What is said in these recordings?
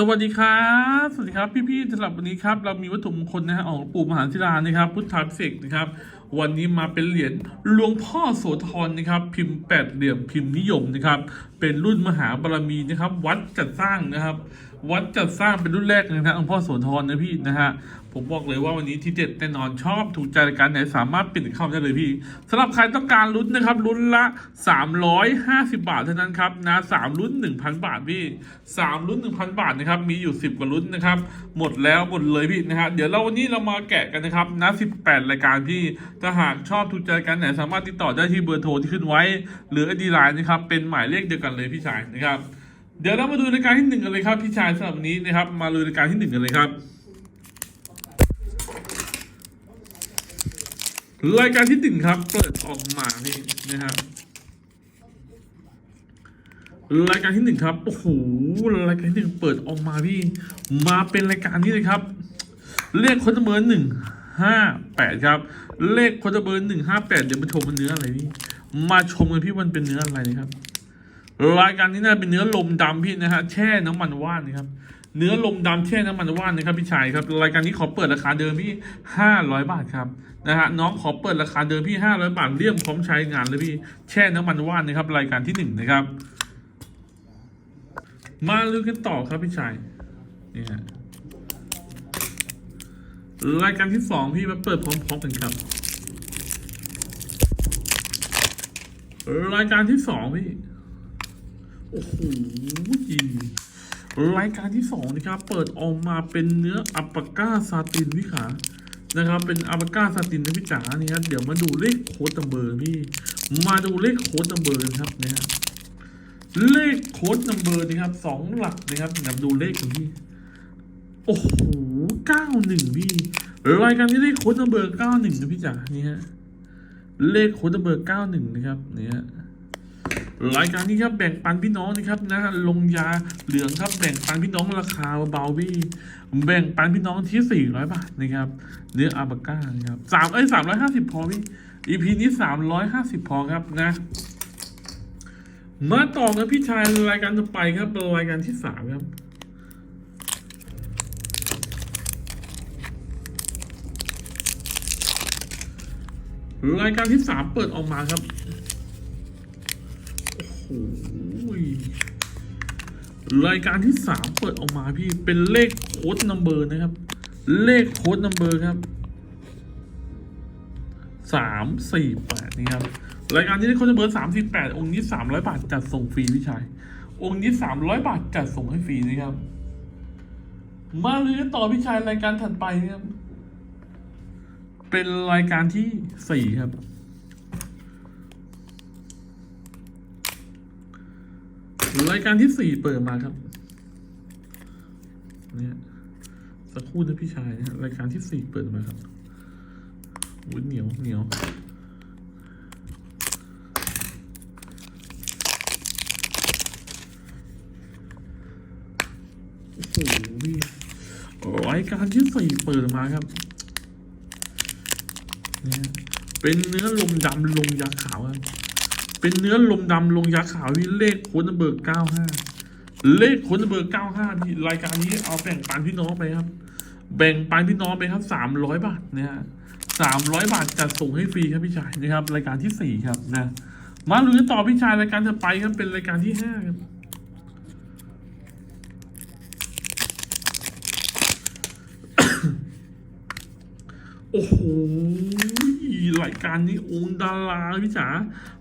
สวัสดีครับ สวัสดีครับพี่ๆสำหรับวันนี้ครับเรามีวัตถุมงคลนะฮะของปู่มหาศิลานะครับ พุทธาพิเศษกนะครับ วันนี้มาเป็นเหรียญหลวงพ่อโสธรนะครับ พิมพ์แปดเหลี่ยมพิมพ์นิยมนะครับ เป็นรุ่นมหาบารมีนะครับ วัดจัดสร้างนะครับ วัดจัดสร้างเป็นรุ่นแรกเลยนะหลวงพ่อโสธรนะพี่นะฮะ ผมบอกเลยว่าวันนี้ที่เด็ดแน่นอนชอบถูกใจรายการไหนสามารถปิดเข้าได้เลยพี่สำหรับใครต้องการลุ้นนะครับลุ้นละ 350 บาทเท่านั้นครับนะสามลุ้น 1,000 บาทพี่สามลุ้น 1,000 บาทนะครับมีอยู่ 10 กว่าลุ้นนะครับหมดแล้วหมดเลยพี่นะฮะเดี๋ยวเราวันนี้เรามาแกะกันนะครับนะ18 รายการพี่ถ้าหากชอบถูกใจรายการไหนสามารถติดต่อได้ที่เบอร์โทรที่ขึ้นไว้ หรือไอดีไลน์นะครับเป็นหมายเลขเดียวกันเลยพี่ชายนะครับเดี๋ยวเรามาดูรายการที่หนึ่งกันเลยครับพี่ชายสำหรับวันนี้นะครับมาดูรายการที่หนึ่งกันเลยครับ รายการที่หนึ่งครับ เปิดออกมานี่นะครับรายการที่หนึ่งครับโอ้โหรายการที่หนึ่งเปิดออกมาพี่มาเป็นรายการนี้เลยครับ เลขคนเบอร์หนึ่งห้าแปดครับ เลขคนเบอร์หนึ่งห้าแปดเดี๋ยวมาชมมันเนื้ออะไรพี่มาชมกันพี่มันเป็นเนื้ออะไรนะครับ รายการนี้น่าเป็นเนื้อลมดำพี่นะฮะแช่น้ำมันว่านนะครับ เนื้อลมดำแช่น้ำมันว่านนะครับพี่ชายครับรายการนี้ขอเปิดราคาเดิมพี่ห้าร้อยบาทครับนะฮะน้องขอเปิดราคาเดิมพี่ห้าร้อยบาทเลี่ยมพร้อมใช้งานเลยพี่แช่น้ำมันว่านนะครับรายการที่หนึ่งนะครับ มาลือกันต่อครับพี่ชายนี่ฮะรายการที่สองพี่มาเปิดพร้อมๆกันครับ รายการที่สองพี่ โอ้โห รายการที่สองนะครับเปิดออกมาเป็นเนื้ออัปปาก้าซาตินพี่ขานะครับ เป็นอัปปาก้าซาตินนะพี่จ๋านี่ครับเดี๋ยวมาดูเลขโค้ดนัมเบอร์พี่มาดูเลขโค้ดนัมเบอร์กันครับเนี่ยเลขโค้ดนัมเบอร์นะครับสองหลักนะครับนำดูเลขกันพี่โอ้โหเก้าหนึ่งพี่รายการนี้เลขโค้ดนัมเบอร์เก้าหนึ่งนะพี่จ๋านี่ฮะเลขโค้ดนัมเบอร์เก้าหนึ่งนะครับเนี่ย รายการนี้ครับแบ่งปันพี่น้องนะครับนะลงยาเหลืองครับแบ่งปันพี่น้องราคาเบาพี่แบ่งปันพี่น้องที่สี่ร้อยบาทนะครับเนื้ออาบาก้านะครับสามเอ้ยสามร้อยห้าสิบพอพี่ EP นี้สามร้อยห้าสิบพอครับนะมาต่อกันพี่ชายรายการต่อไปครับรายการที่สามครับรายการที่สามเปิดออกมาครับ รายการที่สามเปิดออกมาพี่เป็นเลขโค้ดนัมเบอร์นะครับ เลขโค้ดนัมเบอร์ครับสามสี่แปดนี่ครับรายการนี้เลขโค้ดนัมเบอร์สามสี่แปดองค์นี้สามร้อยบาทจัดส่งฟรีพี่ชายองค์นี้สามร้อยบาทจัดส่งให้ฟรีนะครับ มาเลยต่อพี่ชายรายการถัดไปนะครับเป็นรายการที่สี่ครับ รายการที่สี่เปิดมาครับเนี่ยสักครู่นะพี่ชายนะรายการที่สี่เปิดมาครับอุ้ยเหนียวเหนียวโอ้โหพี่รายการที่สี่เปิดมาครับเนี่ยเป็นเนื้อลมดำลงยาขาวครับ เป็นเนื้อลมดำลงยาขาวที่เลขโค้ดเบอร์เก้าห้าเลขโค้ดเบอร์เก้าห้าที่รายการนี้เอาแบ่งปันพี่น้องไปครับ แบ่งปันพี่น้องไปครับสามร้อยบาทเนะฮะสามร้อยบาทจัดส่งให้ฟรีครับพี่ชายนะครับ รายการที่สี่ครับนะมาลุ้นต่อพี่ชายรายการจะไปครับเป็นรายการที่ห้าครับโอ้โหายการนี้องค์ดาราพี่จ๋า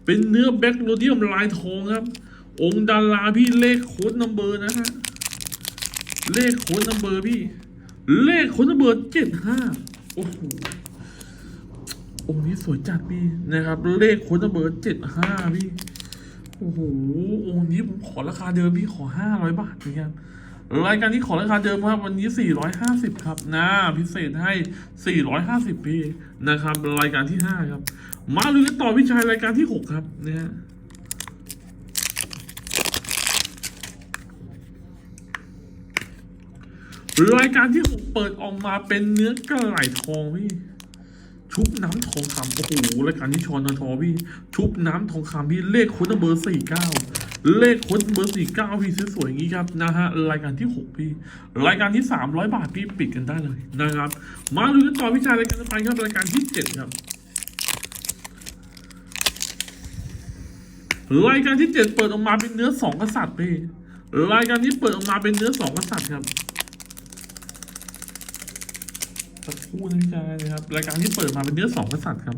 เป็นเนื้อแบ็คโรเดียมลายทองครับ องค์ดาราพี่เลขโค้ดนัมเบอร์นะฮะเลขโค้ดนัมเบอร์พี่ เลขโค้ดนัมเบอร์เจ็ดห้าโอ้โหองค์นี้สวยจัดพี่นะครับ เลขโค้ดนัมเบอร์เจ็ดห้าพี่โอ้โหองค์นี้ผมขอราคาเดิมพี่ขอห้าร้อยบาทนะครับ รายการนี้ขอราคาเดิมครับวันนี้ 450 ครับนะพิเศษให้ 450พีนะครับ รายการที่ 5 ครับ มาเลยกันต่อพี่ชายรายการที่ 6 ครับนะฮะรายการที่6เปิดออกมาเป็นเนื้อกระไหล่ทองพี่ชุบน้ำทองคำโอ้โหรายการนี้ชอนทอพี่ ชุบน้ำทองคำพี่เลขคุณเบอร์สี่เก้า เลขค้ดเบอร์สี่เก้าพี่สวยๆอย่างนี้ครับนะฮะรายการที่หกพี่ รายการที่สามร้อยบาทพี่ปิดกันได้เลยนะครับ มาดูกันต่อวิชารายการต่อไปครับรายการที่เจ็ดครับรายการที่เจ็ดเปิดออกมาเป็นเนื้อสองกษัตริย์พี่รายการนี้เปิดออกมาเป็นเนื้อสองกษัตริย์ครับสักคู่นะพี่ชายนะครับรายการที่เปิดมาเป็นเนื้อสองกษัตริย์ครับ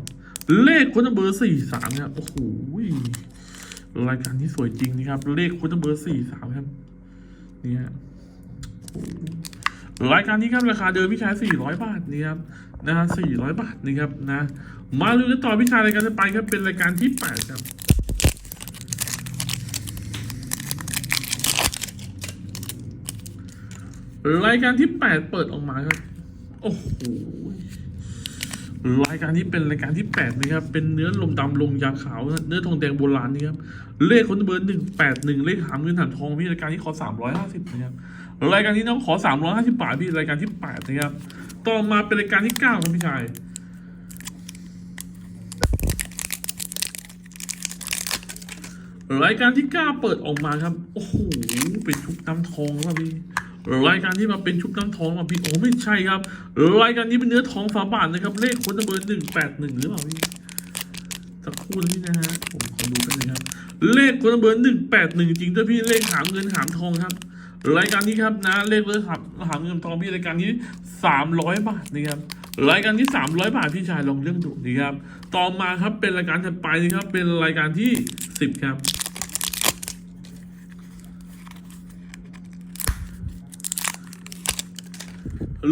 เลขคนเบอร์สี่สามครับโอ้โห รายการที่สวยจริงนะครับ เลขคนเบอร์สี่สามครับเนี่ยโอ้โหรายการนี้ครับราคาเดิมพี่ชายสี่ร้อยบาทนี่ครับนะฮะสี่ร้อยบาทนี่ครับนะ มาดูกันต่อพี่ชายรายการต่อไปครับเป็นรายการที่แปดครับรายการที่แปดเปิดออกมาครับ โอ้โห รายการนี้เป็นรายการที่แปดนะครับ เป็นเนื้อลมดำลงยาขาว เนื้อทองแดงโบราณนี่ครับ เลขคนเบอร์หนึ่งแปดหนึ่งเลขหามเงินหามทองพี่รายการนี้ขอสามร้อยห้าสิบนะครับ รายการนี้น้องขอสามร้อยห้าสิบบาทพี่รายการที่แปดนะครับ ต่อมาเป็นรายการที่เก้าครับพี่ชายรายการที่เก้าเปิดออกมาครับ โอ้โห เป็นชุบน้ำทองแล้วพี่ รายการที่มาเป็นชุบน้ำทองมาพี่โอ้ไม่ใช่ครับ รายการนี้เป็นเนื้อทองฝาบาทนะครับ เลขคนเบอร์หนึ่งแปดหนึ่งหรือเปล่าพี่สักครู่นี่นะฮะผมขอดูกันนะครับ เลขคนเบอร์หนึ่งแปดหนึ่งจริงด้วยพี่เลขหามเงินหามทองครับ รายการนี้ครับนะ เลขเลขหามหามเงินทองพี่รายการนี้สามร้อยบาทนะครับรายการที่สามร้อยบาทพี่ชายลองเรื่องดูดีครับ ต่อมาครับเป็นรายการถัดไปนะครับเป็นรายการที่สิบครับ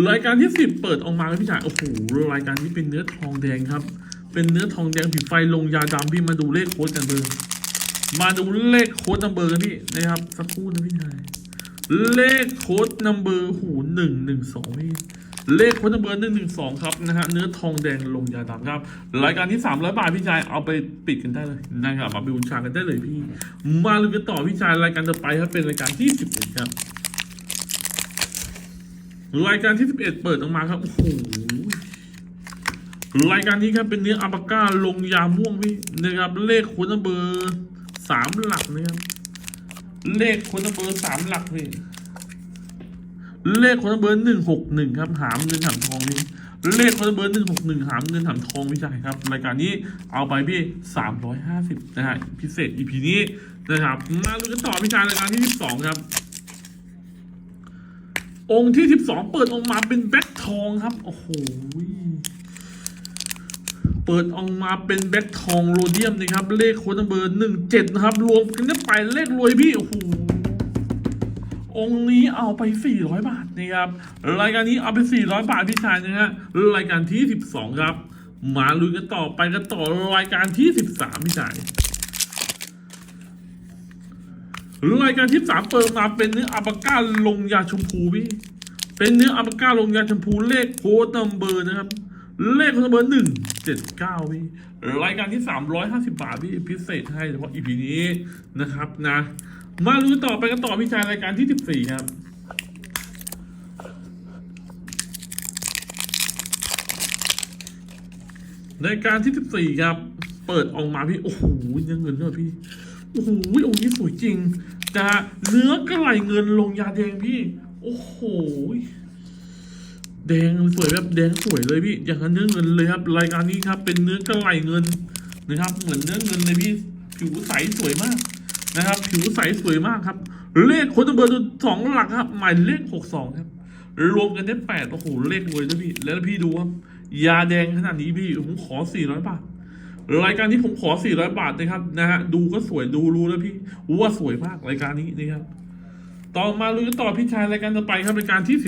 รายการที่สิบเปิดออกมาครับพี่ชายโอ้โหรายการนี้เป็นเนื้อทองแดงครับ เป็นเนื้อทองแดงผิวไฟลงยาดำพี่มาดูเลขโค้ดกันเบอร์มาดูเลขโค้ดนัมเบอร์กันพี่นะครับสักครู่นะพี่ชายเลขโค้ดนัมเบอร์หูหนึ่งหนึ่งสองพี่เลขโค้ดนัมเบอร์หนึ่งหนึ่งสองครับนะฮะเนื้อทองแดงลงยาดำครับ รายการที่สามร้อยบาทพี่ชายเอาไปปิดกันได้เลยนะครับมาไปบูชากันได้เลยพี่ มาลุ้นกันต่อพี่ชายรายการต่อไปครับเป็นรายการที่สิบเอ็ดครับ รายการที่ 11 เปิดออกมาครับ โอ้โห รายการนี้ครับเป็นเนื้ออัลปาก้าลงยาม่วงพี่นะครับ เลขคนเบอร์สามหลักนะครับ เลขคนเบอร์สามหลักพี่ เลขคนเบอร์หนึ่งหกหนึ่งครับ หามเงินหามทองนี่เลขคนเบอร์หนึ่งหกหนึ่งหามเงินหามทองพี่ชายครับ รายการนี้เอาไปพี่สามร้อยห้าสิบนะฮะพิเศษ EP นี้นะครับ มาดูกันต่อพี่ชายรายการที่สิบสองครับ องค์ที่12เปิดออกมาเป็นแบ็คทองครับ โอ้โห เปิดออกมาเป็นแบ็คทองโรเดียมนะครับ เลขโค้ดเบอร์หนึ่งเจ็ดนะครับ รวมกันได้ไปเลขรวยพี่ โอ้โห องค์นี้เอาไป400บาทนะครับ รายการนี้เอาไป400บาทพี่ชายนะฮะ รายการที่12ครับ มาลุ้นกันต่อไปกันต่อรายการที่13พี่ชาย รายการที่สามเปิดมาเป็นเนื้ออัปาก้าลงยาชมพูพี่ เป็นเนื้ออัปาก้าลงยาชมพูเลขโค้ดนัมเบอร์นะครับ เลขโค้ดนัมเบอร์หนึ่งเจ็ดเก้าพี่ รายการที่สามร้อยห้าสิบาทพี่พิเศษให้เฉพาะอีพีนี้นะครับนะ มาลุ้นต่อไปกันต่อพี่ชายรายการที่สิบสี่ครับรายการที่สิบสี่ครับ เปิดออกมาพี่ โอ้โหเนื้อเงินด้วยพี่ โอ้โหองค์นี้สวยจริงนะเนื้อกระไหลเงินลงยาแดงพี่ โอ้โหแดงสวยแบบแดงสวยเลยพี่ อย่างนั้นเนื้อเงินเลยครับ รายการนี้ครับ เป็นเนื้อกระไหลเงินนะครับ เหมือนเนื้อเงินเลยพี่ ผิวใสสวยมากนะครับ ผิวใสสวยมากครับ เลขคนเบอร์ตัวสองหลักครับ หมายเลขหกสองครับ รวมกันได้แปดโอ้โหเลขรวยด้วยพี่ แล้วพี่ดูครับ ยาแดงขนาดนี้พี่ผมขอสี่ร้อยบาท รายการนี้ผมขอ 400 บาทนะครับนะฮะดูก็สวยดูรู้แล้วพี่ว่าสวยมากรายการนี้นะครับต่อมาลุ้นกันต่อพี่ชายรายการต่อไปครับรายการที่ 15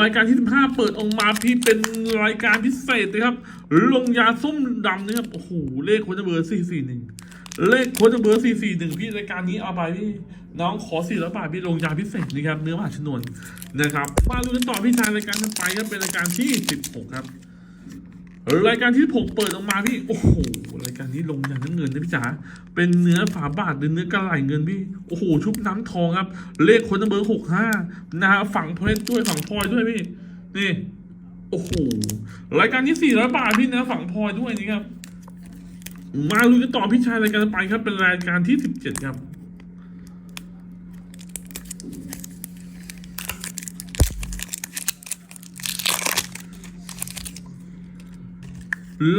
รายการที่ 15 เปิดออกมาพี่เป็นรายการพิเศษนะครับ ลงยาส้มดำนะครับ โอ้โห เลขโคนเบอร์ 441 เลขโคนเบอร์ 441 พี่รายการนี้เอาไปพี่ น้องขอ 400 บาทพี่ลงยาพิเศษนะครับ เนื้อมหาชนวนนะครับมาลุ้นกันต่อพี่ชายรายการต่อไปครับเป็นรายการที่ 16 ครับรายการที่ผมเปิดออกมาพี่โอ้โหรายการนี้ลงอย่างน้ำเงินนะพี่จ๋าเป็นเนื้อฝาบาทหรือเนื้อกระไหลเงินพี่โอ้โหชุบน้ำทองครับ เลขคนเบอร์หกห้านะฮะฝั่งเพลสด้วยฝั่งพลอยด้วยพี่นี่โอ้โหรายการนี้สี่ร้อยบาทพี่นะฝั่งพลอยด้วยนี่ครับมาลุยกันต่อพี่ชายรายการไปครับเป็นรายการที่สิบเจ็ดครับ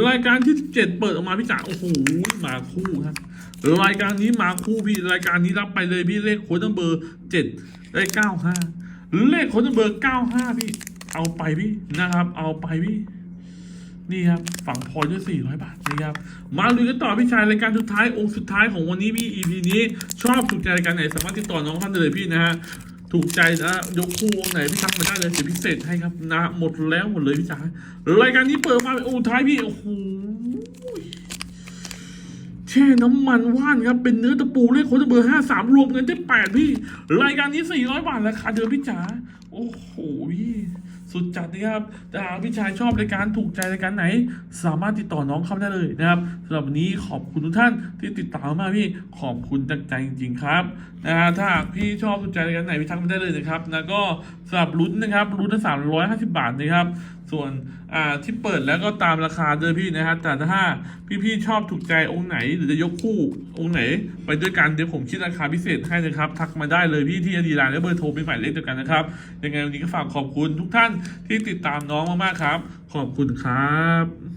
รายการที่ 17 เปิดออกมาพี่จ๋าโอ้โหมาคู่ครับรายการนี้มาคู่พี่รายการนี้รับไปเลยพี่เลขโค้ดนัมเบอร์เจ็ดได้เก้าห้าเลขโค้ดนัมเบอร์เก้าห้าพี่ เอาไปพี่นะครับ เอาไปพี่นี่ครับฝั่งพอยด้วย400บาทนะครับ มาลุยกันต่อพี่ชายรายการสุดท้ายองค์สุดท้ายของวันนี้พี่ EP นี้ชอบถูกใจรายการไหนสามารถติดต่อน้องท่านได้เลยพี่นะฮะ ถูกใจนะยกคู่วงไหนพี่ทักมาได้เลยเดี๋ยวพิเศษให้ครับนะ หมดแล้วหมดเลยพี่จ๋ารายการนี้เปิดมาโอ้ท้ายพี่โอ้โหแช่น้ำมันว่านครับเป็นเนื้อตะปูเลขโค้ดเบอร์ห้าสามรวมเงินได้แปดพี่ รายการนี้สี่ร้อยบาทราคาเดิมพี่จ๋าโอ้โหพี่ สุดจัดนะครับแต่หากพี่ชายชอบรายการถูกใจรายการไหน สามารถติดต่อน้องเข้าได้เลยนะครับสำหรับวันนี้ขอบคุณทุกท่านที่ติดตามมาพี่ขอบคุณจากใจจริง ๆ ครับนะฮะถ้าหากพี่ชอบถูกใจรายการไหนพี่ทักมาได้เลยนะครับนะก็สำหรับลุ้นนะครับลุ้นละสามร้อยห้าสิบบาทนะครับ ส่วนอ่าที่เปิดแล้วก็ตามราคาเดิมพี่นะครับแต่ถ้าพี่ๆชอบถูกใจองค์ไหนหรือจะยกคู่องค์ไหน ไปด้วยกันเดี๋ยวผมคิดราคาพิเศษให้นะครับทักมาได้เลยพี่ที่อดีไลน์และเบอร์โทรเป็นหมายเลขเดียวกันนะครับยังไงวันนี้ก็ฝากขอบคุณทุกท่านที่ติดตามน้องมากๆครับ ขอบคุณครับ